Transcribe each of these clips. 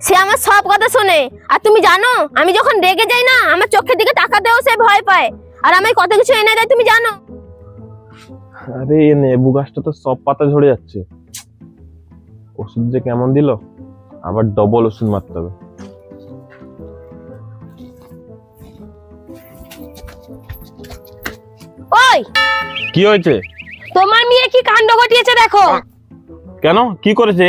সে আমার সব কথা শোনে। আর তুমি জানো আমি যখন রেগে যাই না আমার চোখের দিকে টাকা তাকাতেও সে ভয় পায়। আর আমায় কত কিছু এনে দেয় তুমি জানো? আরে এ লেবু গাছটা তো সব পাতা ঝরে যাচ্ছে। ওষুধ যে কেমন দিল? আবার ডবল ওষুধ মারতে হবে। ওই! কি হয়েছে? তোমার মেয়ে কি কাণ্ড ঘটিয়েছে দেখো। কেন? কি করেছে?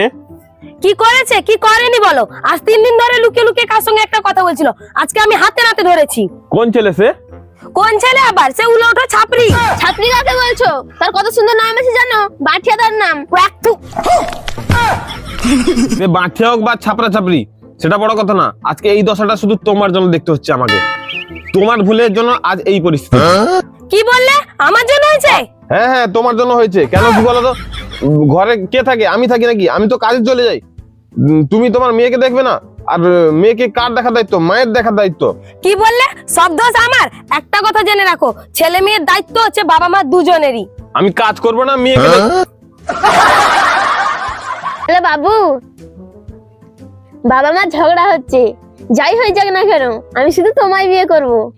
কি করেছে? কি করেনি বলো? আজ তিন দিন ধরে লুকিয়ে লুকিয়ে কার সঙ্গে একটা কথা বলছিল? আজকে আমি হাতে নাতে ধরেছি। কোন ছেলে সে? কোন ছেলে আবার? সে উলো ওঠো ছাপরি ছাপরি কাকে বলছো? তার কত সুন্দর নাম আছে জানো? বাঠিয়া তার নাম সে বাঁচে হোক বা ছাপড়া ছাপড়ি সেটা বড় কথা না। আজকে এই দশাটা শুধু তোমার জন্য দেখতে হচ্ছে আমাকে। তোমার ভুলের জন্য আজ এই পরিস্থিতি। কি বললে? আমার জন্য হয়েছে? হ্যাঁ হ্যাঁ তোমার জন্য হয়েছে। কেন কি বলো তো? ঘরে কে থাকে? আমি থাকি নাকি? আমি তো কাজে চলে যাই। তুমি তোমার মেয়েকে দেখবে না? আর মেয়েকে কার দেখার দায়িত্ব? মায়ের দেখার দায়িত্ব। কি বললে? সব দোষ আমার। একটা কথা জেনে রাখো ছেলে মেয়ের দায়িত্ব হচ্ছে বাবা মা দুজনেরই। আমি কাজ করব না মেয়েকে দেখ- হ্যালো বাবু। বাবা মা ঝগড়া হচ্ছে। যাই হয়ে যাক না কেন আমি শুধু তোমায় বিয়ে করব।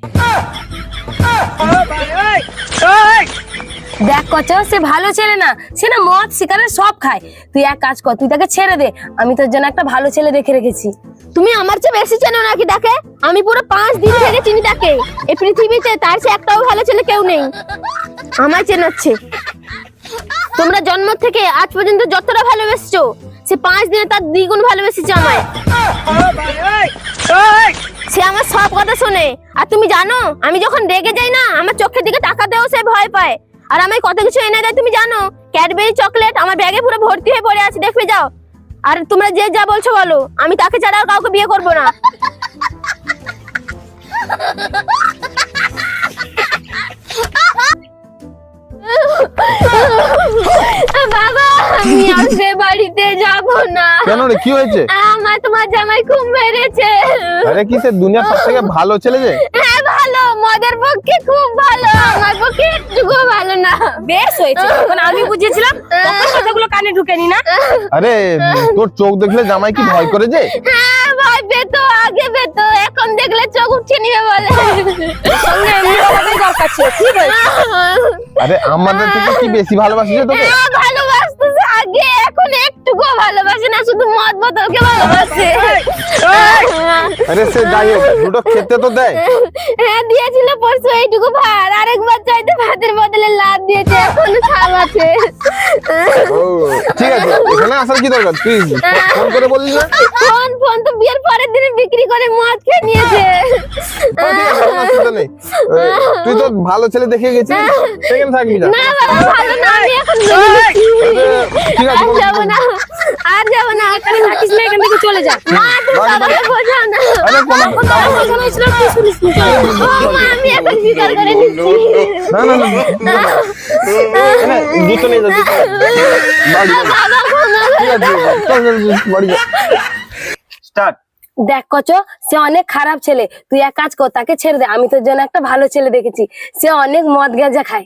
দেখ কচ, সে ভালো ছেলে না, সে না মদ শিকারে সব খায়। তুই এক কাজ কর, তুই তাকে ছেড়ে দে, আমি তোর জন্য একটা ভালো ছেলে দেখে রেখেছি। তুমি আমার চেয়ে বেশি চেনো নাকি তাকে? আমি পুরো পাঁচ দিন থেকে চিনি তাকে। এই পৃথিবীতে তার চেয়ে একটাও ভালো ছেলে কেউ নেই। আমায় চেনাচ্ছে। তোমরা জন্ম থেকে আজ পর্যন্ত যতটা ভালোবেসছো, সে পাঁচ দিনে তার দ্বিগুণ ভালোবেসেছে আমায়। সে আমার সব কথা শোনে। আর তুমি জানো, আমি যখন রেগে যাই না, আমার চোখের দিকে টাকা তাকাতেও সে ভয় পায়। আর আমায় কত কিছু এনে দেয় তুমি জানো? ক্যাডবেরি চকলেট আমার ব্যাগে পুরো ভর্তি হয়ে পড়ে আছে দেখবে যাও। আর তোমরা যে যা বলছো বলো আমি তাকে ছাড়া আর কাউকে বিয়ে করব না। বাবা আমি বাড়িতে যাব না। কেন রে কি হয়েছে? আমার তোমার জামাই খুব মেরেছে। আরে থেকে ভালো ছেলে যে? হ্যাঁ ভালো মদের পক্ষে খুব ভালো আমার পক্ষে একটুকু ভালো না। বেশ হয়েছে। যখন আমি বুঝেছিলাম তখন কথাগুলো কানে ঢুকেনি না? আরে তোর চোখ দেখলে জামাই কি ভয় করে যে? হ্যাঁ ভয় পেতো আগে পেতো এখন দেখলে চোখ উঠছে নিবে বলে। সঙ্গে এমনি কথাই দরকার ছিল ঠিক আছে আরে আমাদের থেকে কি বেশি ভালোবাসিছে তোকে? হ্যাঁ, ভালোবাসতেছে আগে এখন একটুকু ভালোবাসে না শুধু মদ বোতলকে ভালোবাসে। আরে সে যাই হোক দুটো খেতে তো দেয়। হ্যাঁ দিয়েছিল পরশু এইটুকু ভাত। আরেকবার চাইতে ভাতের বদলে লাভ দিয়েছে এখন ছাপ আছে। ঠিক আছে এখানে আসার কি দরকার? তুই ফোন করে বললি না। ফোন ফোন তো বিয়ের পরের দিনে বিক্রি করে মদ খেয়ে নিয়েছে। তুই তো ভালো ছেলে দেখে গেছিস সেখানে থাকবি না না ভালো না আমি এখন। ঠিক আছে, আর যাব না আর না থাকিস না এখান থেকে চলে যা বাবাকে বোঝাও না। বাবা বোঝানো তুই শুনিস নি, আমি এখন স্বীকার করে নিচ্ছি। না না না জুতো নিয়ে। বাড়ি স্টার্ট। দেখ কচ সে অনেক খারাপ ছেলে। তুই এক কাজ কর তাকে ছেড়ে দে। আমি তোর জন্য একটা ভালো ছেলে দেখেছি। সে অনেক মদ গাঁজা খায়।